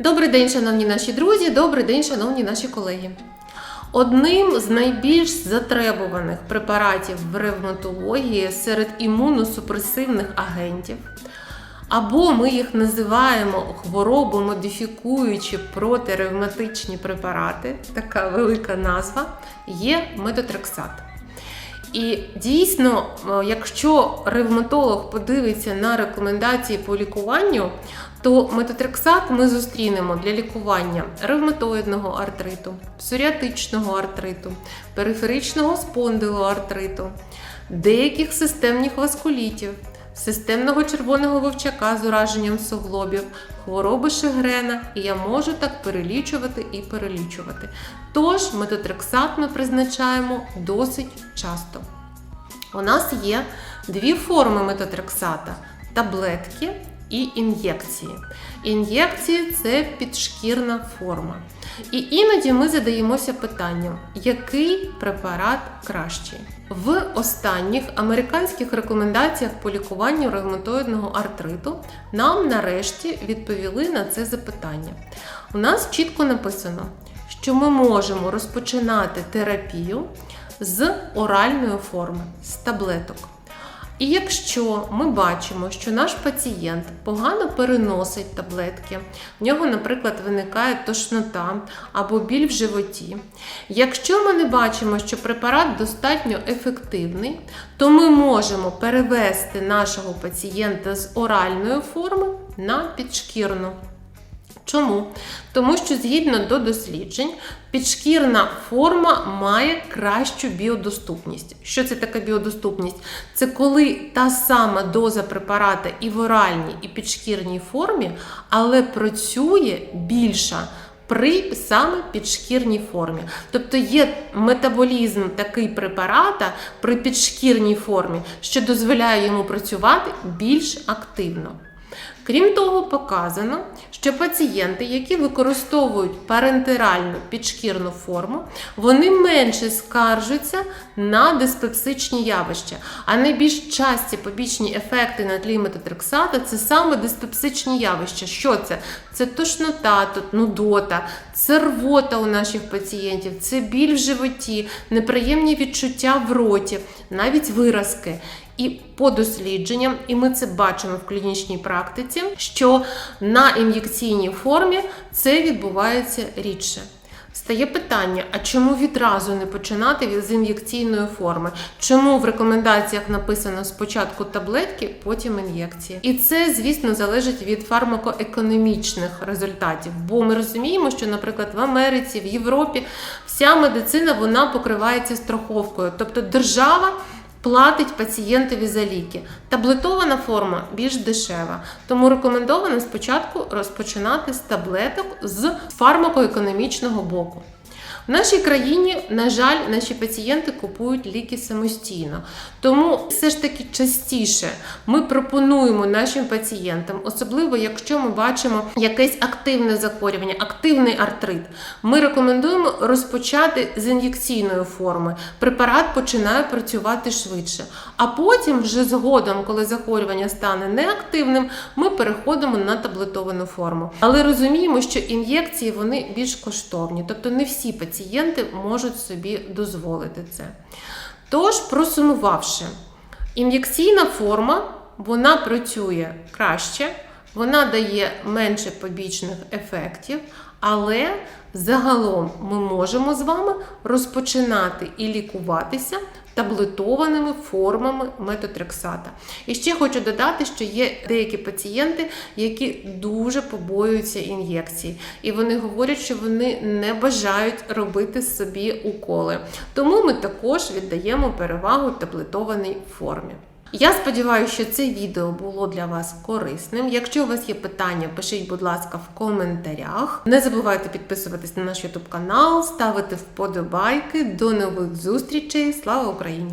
Добрий день, шановні наші друзі, добрий день, шановні наші колеги. Одним з найбільш затребуваних препаратів в ревматології серед імуносупресивних агентів, або ми їх називаємо хворобомодифікуючі протиревматичні препарати, така велика назва, є метотрексат. І дійсно, е, якщо ревматолог подивиться на рекомендації по лікуванню, то метотрексат ми зустрінемо для лікування ревматоїдного артриту, псоріатичного артриту, периферичного спондилоартриту, деяких системних васкулітів, системного червоного вовчака з ураженням суглобів, хвороби шигрена, і я можу так перелічувати і перелічувати. Тож метотрексат ми призначаємо досить часто. У нас є дві форми метотрексата: таблетки і ін'єкції. Ін'єкції це підшкірна форма. І іноді ми задаємося питанням, який препарат кращий. В останніх американських рекомендаціях по лікуванню ревматоїдного артриту нам нарешті відповіли на це запитання. У нас чітко написано, що ми можемо розпочинати терапію з оральної форми, з таблеток. І якщо ми бачимо, що наш пацієнт погано переносить таблетки, в нього, наприклад, виникає тошнота або біль в животі. Якщо ми не бачимо, що препарат достатньо ефективний, то ми можемо перевести нашого пацієнта з оральної форми на підшкірну. Чому? Тому що згідно до досліджень, підшкірна форма має кращу біодоступність. Що це таке біодоступність? Це коли та сама доза препарата і в оральній, і підшкірній формі, але працює більша. При саме підшкірній формі. Тобто є метаболізм такий препарата при підшкірній формі, що дозволяє йому працювати більш активно. Крім того, показано, що пацієнти, які використовують парентеральну підшкірну форму, вони менше скаржуться на диспепсичні явища. А найбільш часті побічні ефекти на тлі метотрексата це саме диспепсичні явища. Що це? Це тошнота, нудота, це рвота у наших пацієнтів, це біль в животі, неприємні відчуття в роті, навіть виразки. І по дослідженням, і ми це бачимо в клінічній практиці, що на ін'єкційній формі це відбувається рідше. Стає питання: а чому відразу не починати з ін'єкційної форми? Чому в рекомендаціях написано спочатку таблетки, потім ін'єкції? І це, звісно, залежить від фармакоекономічних результатів. Бо ми розуміємо, що, наприклад, в Америці, в Європі вся медицина вона покривається страховкою, тобто держава. Платить пацієнтові за ліки. Таблетована форма більш дешева, тому рекомендовано спочатку розпочинати з таблеток з фармакоекономічного боку. В нашій країні, на жаль, наші пацієнти купують ліки самостійно. Тому все ж таки частіше ми пропонуємо нашим пацієнтам, особливо якщо ми бачимо якесь активне захворювання, активний артрит. Ми рекомендуємо розпочати з ін'єкційної форми. Препарат починає працювати швидше. А потім, вже згодом, коли захворювання стане неактивним, ми переходимо на таблетовану форму. Але розуміємо, що ін'єкції вони більш коштовні, тобто не всі пацієнти можуть собі дозволити це. Тож, просумувавши, ін'єкційна форма вона працює краще, вона дає менше побічних ефектів, але загалом ми можемо з вами розпочинати і лікуватися таблетованими формами метотрексата. І ще хочу додати, що є деякі пацієнти, які дуже побоюються ін'єкцій, і вони говорять, що вони не бажають робити собі уколи. Тому ми також віддаємо перевагу таблетованій формі. Я сподіваюся, що це відео було для вас корисним. Якщо у вас є питання, пишіть, будь ласка, в коментарях. Не забувайте підписуватись на наш YouTube канал, ставити вподобайки. До нових зустрічей. Слава Україні!